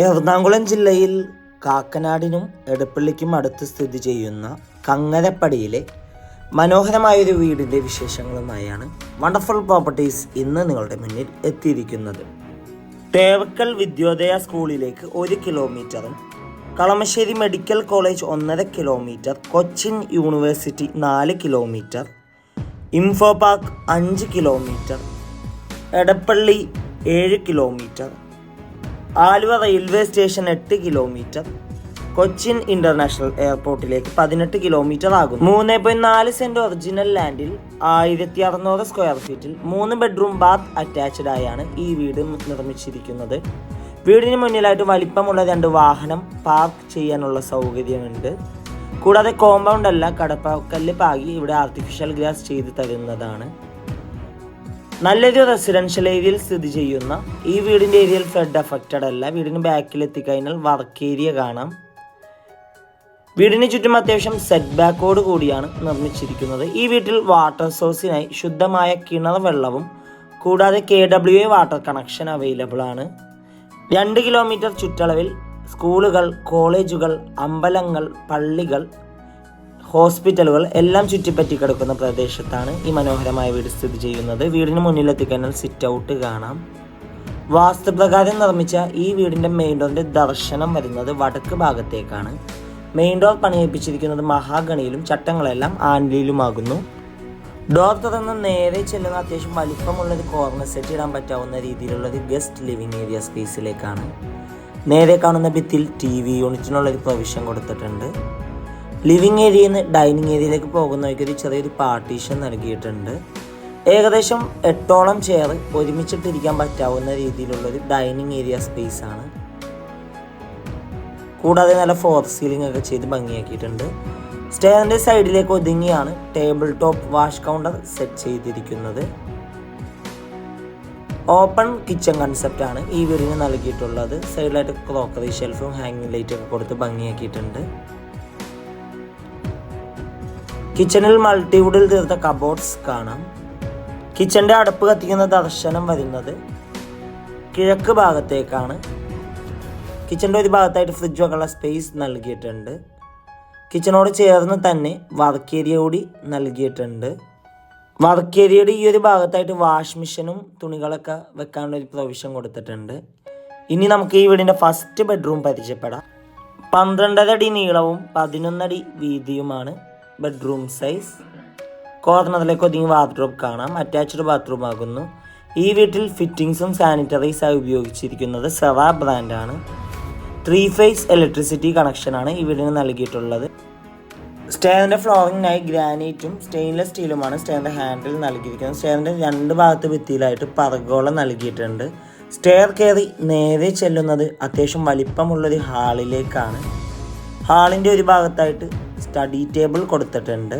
എറണാകുളം ജില്ലയിൽ കാക്കനാടിനും എടപ്പള്ളിക്കും അടുത്ത് സ്ഥിതി ചെയ്യുന്ന കങ്ങരപ്പടിയിലെ മനോഹരമായൊരു വീടിന്റെ വിശേഷങ്ങളുമായാണ് വണ്ടർഫുൾ പ്രോപ്പർട്ടീസ് ഇന്ന് നിങ്ങളുടെ മുന്നിൽ എത്തിയിരിക്കുന്നത്. തേവക്കൽ വിദ്യോദയ സ്കൂളിലേക്ക് ഒരു കിലോമീറ്ററും കളമശ്ശേരി മെഡിക്കൽ കോളേജ് ഒന്നര കിലോമീറ്റർ കൊച്ചിൻ യൂണിവേഴ്സിറ്റി നാല് കിലോമീറ്റർ ഇൻഫോ പാർക്ക് അഞ്ച് കിലോമീറ്റർ എടപ്പള്ളി ഏഴ് കിലോമീറ്റർ ആലുവ റെയിൽവേ സ്റ്റേഷൻ എട്ട് കിലോമീറ്റർ കൊച്ചിൻ ഇന്റർനാഷണൽ എയർപോർട്ടിലേക്ക് പതിനെട്ട് കിലോമീറ്റർ ആകും മൂന്ന് പോയിന്റ് നാല് സെന്റ് ഒറിജിനൽ ലാൻഡിൽ ആയിരത്തി അറുന്നൂറ് സ്ക്വയർ ഫീറ്റിൽ മൂന്ന് ബെഡ്റൂം ബാത്ത് അറ്റാച്ച്ഡ് ആയാണ് ഈ വീട് നിർമ്മിച്ചിരിക്കുന്നത്. വീടിന് മുന്നിലായിട്ട് വലിപ്പമുള്ള രണ്ട് വാഹനം പാർക്ക് ചെയ്യാനുള്ള സൗകര്യമുണ്ട്. കൂടാതെ കോമ്പൗണ്ട് അല്ല കടപ്പാക്കല്ല് പാകി ഇവിടെ ആർട്ടിഫിഷ്യൽ ഗ്രാസ് ചെയ്ത് തരുന്നതാണ്. നല്ലൊരു റെസിഡൻഷ്യൽ ഏരിയയിൽ സ്ഥിതി ചെയ്യുന്ന ഈ വീടിന്റെ ഏരിയയിൽ ഫ്ലഡ് അഫക്റ്റഡ് അല്ല. വീടിന് ബാക്കിൽ എത്തിക്കഴിഞ്ഞാൽ വർക്ക് ഏരിയ കാണാം. വീടിന് ചുറ്റും അത്യാവശ്യം സെറ്റ് ബാക്കോട് കൂടിയാണ് നിർമ്മിച്ചിരിക്കുന്നത്. ഈ വീട്ടിൽ വാട്ടർ സോഴ്സിനായി ശുദ്ധമായ കിണർ വെള്ളവും കൂടാതെ K W A water connection available ആണ്. രണ്ട് കിലോമീറ്റർ ചുറ്റളവിൽ സ്കൂളുകൾ കോളേജുകൾ അമ്പലങ്ങൾ പള്ളികൾ ഹോസ്പിറ്റലുകൾ എല്ലാം ചുറ്റിപ്പറ്റി കിടക്കുന്ന പ്രദേശത്താണ് ഈ മനോഹരമായ വീട് സ്ഥിതി ചെയ്യുന്നത്. വീടിന് മുന്നിലെത്തിക്കഴിഞ്ഞാൽ സിറ്റ് ഔട്ട് കാണാം. വാസ്തുപ്രകാരം നിർമ്മിച്ച ഈ വീടിന്റെ മെയിൻ ഡോറിന്റെ ദർശനം വരുന്നത് വടക്ക് ഭാഗത്തേക്കാണ്. മെയിൻ ഡോർ പണിയിപ്പിച്ചിരിക്കുന്നത് മഹാഗണിയിലും ചട്ടങ്ങളെല്ലാം ആൻലിയിലുമാകുന്നു ഡോർ തുറന്ന് നേരെ ചെല്ലുന്ന അത്യാവശ്യം വലിപ്പമുള്ള ഒരു കോർണർ സെറ്റ് ഇടാൻ പറ്റാവുന്ന രീതിയിലുള്ള ഒരു ഗസ്റ്റ് ലിവിംഗ് ഏരിയ സ്പേസിലേക്കാണ് നേരെ കാണുന്ന ഭിത്തിയിൽ ടി വി യൂണിറ്റിനുള്ള ഒരു പ്രൊവിഷൻ കൊടുത്തിട്ടുണ്ട്. ലിവിംഗ് ഏരിയയിൽ നിന്ന് ഡൈനിങ് ഏരിയയിലേക്ക് പോകുന്നവർക്ക് ഒരു ചെറിയൊരു പാർട്ടീഷൻ നൽകിയിട്ടുണ്ട്. ഏകദേശം എട്ടോളം ചെയർ ഒരുമിച്ചിട്ടിരിക്കാൻ പറ്റാവുന്ന രീതിയിലുള്ള ഒരു ഡൈനിങ് ഏരിയ സ്പേസ് ആണ്. കൂടാതെ നല്ല ഫോർ സീലിംഗ് ഒക്കെ ചെയ്ത് ഭംഗിയാക്കിയിട്ടുണ്ട്. സ്റ്റേറിന്റെ സൈഡിലേക്ക് ഒതുങ്ങിയാണ് table top wash counter set ചെയ്തിരിക്കുന്നത്. ഓപ്പൺ കിച്ചൺ കൺസെപ്റ്റ് ആണ് ഈ വീടിന് നൽകിയിട്ടുള്ളത്. സൈഡിലായിട്ട് ക്രോക്കറി ഷെൽഫും ഹാങ്ങിങ് ലൈറ്റും ഒക്കെ കൊടുത്ത് ഭംഗിയാക്കിയിട്ടുണ്ട്. കിച്ചണിൽ മൾട്ടിവുഡിൽ തീർത്ത കബോർഡ്സ് കാണാം. കിച്ചന്റെ അടുപ്പ് കത്തിക്കുന്ന ദർശനം വരുന്നത് കിഴക്ക് ഭാഗത്തേക്കാണ്. കിച്ചന്റെ ഒരു ഭാഗത്തായിട്ട് ഫ്രിഡ്ജ് വെക്കാനുള്ള സ്പേസ് നൽകിയിട്ടുണ്ട്. കിച്ചണോട് ചേർന്ന് തന്നെ വർക്ക് ഏരിയ കൂടി നൽകിയിട്ടുണ്ട്. വർക്ക് ഏരിയയുടെ ഈ ഒരു ഭാഗത്തായിട്ട് വാഷ് മെഷീനും തുണികളൊക്കെ വെക്കാനുള്ള ഒരു പ്രൊവിഷൻ കൊടുത്തിട്ടുണ്ട്. ഇനി നമുക്ക് ഈ വീടിന്റെ ഫസ്റ്റ് ബെഡ്റൂം പരിചയപ്പെടാം. പന്ത്രണ്ടര അടി നീളവും പതിനൊന്നടി വീതിയുമാണ്. ബെഡ്റൂം സൈസ് കോർണറിലേക്ക് ഒതുങ്ങി ബാത്റൂം കാണാം. അറ്റാച്ച്ഡ് ബാത്റൂം ആകുന്നു. ഈ വീട്ടിൽ ഫിറ്റിംഗ്സും സാനിറ്ററീസായി ഉപയോഗിച്ചിരിക്കുന്നത് സെവാ ബ്രാൻഡാണ് ത്രീ ഫേസ് ഇലക്ട്രിസിറ്റി കണക്ഷനാണ് ഈ വീടിന് നൽകിയിട്ടുള്ളത്. സ്റ്റേറിന്റെ ഫ്ലോറിങ്ങിനായി ഗ്രാനൈറ്റും സ്റ്റെയിൻലെസ് സ്റ്റീലുമാണ് സ്റ്റേറിന്റെ ഹാൻഡിൽ നൽകിയിരിക്കുന്നത്. സ്റ്റേറിന്റെ രണ്ട് ഭാഗത്ത് ഭിത്തിയിലായിട്ട് പറകോളം നൽകിയിട്ടുണ്ട്. സ്റ്റെയർ കയറി നേരെ ചെല്ലുന്നത് അത്യാവശ്യം വലിപ്പമുള്ളൊരു ഹാളിലേക്കാണ് ഹാളിന്റെ ഒരു ഭാഗത്തായിട്ട് സ്റ്റഡി ടേബിൾ കൊടുത്തിട്ടുണ്ട്.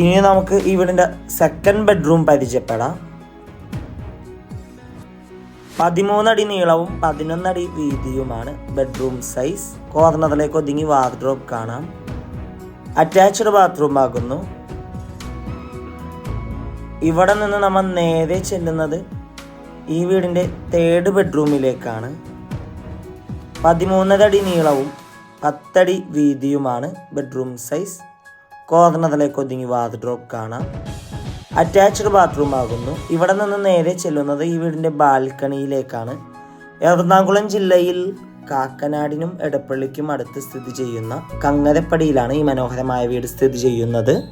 ഇനി നമുക്ക് വീടിന്റെ സെക്കൻഡ് ബെഡ്റൂം പരിചയപ്പെടാം. പതിമൂന്നടി നീളവും പതിനൊന്നടി വീതിയുമാണ് ബെഡ്റൂം സൈസ് കോർണറിലേക്ക് ഒതുങ്ങി വാർഡ്രോബ് കാണാം. അറ്റാച്ച്ഡ് ബാത്റൂം ആകുന്നു. ഇവിടെ നിന്ന് നമ്മൾ നേരെ ചെല്ലുന്നത് ഈ വീടിന്റെ തേർഡ് ബെഡ്റൂമിലേക്കാണ് പതിമൂന്നരടി നീളവും പത്തടി വീതിയുമാണ് ബെഡ്റൂം സൈസ്. കോർണറിലേക്ക് ഒതുങ്ങി വാർഡ്രോബ് കാണാം. അറ്റാച്ച്ഡ് ബാത്റൂം ആകുന്നു. ഇവിടെ നിന്ന് നേരെ ചെല്ലുന്നത് ഈ വീടിന്റെ ബാൽക്കണിയിലേക്കാണ്. എറണാകുളം ജില്ലയിൽ കാക്കനാടിനും എടപ്പള്ളിക്കും അടുത്ത് സ്ഥിതി ചെയ്യുന്ന കങ്ങരപ്പടിയിലാണ് ഈ മനോഹരമായ വീട് സ്ഥിതി ചെയ്യുന്നത്.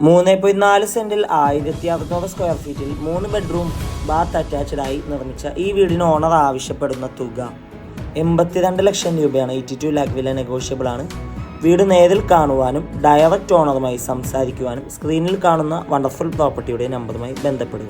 മൂന്ന് പോയിന്റ് നാല് സെന്റിൽ ആയിരത്തി അറുന്നൂറ് സ്ക്വയർ ഫീറ്റിൽ മൂന്ന് ബെഡ്റൂം ബാത്ത് അറ്റാച്ച്ഡായി നിർമ്മിച്ച ഈ വീടിന് ഓണർ ആവശ്യപ്പെടുന്ന തുക. എൺപത്തിരണ്ട് ലക്ഷം രൂപയാണ് എയ്റ്റി ടു ലാക്ക് വില നെഗോഷ്യബിൾ ആണ്. വീട് നേരിൽ കാണുവാനും ഡയറക്റ്റ് ഓണറുമായി സംസാരിക്കുവാനും സ്ക്രീനിൽ കാണുന്ന വണ്ടർഫുൾ പ്രോപ്പർട്ടിയുടെ നമ്പറുമായി ബന്ധപ്പെടുക.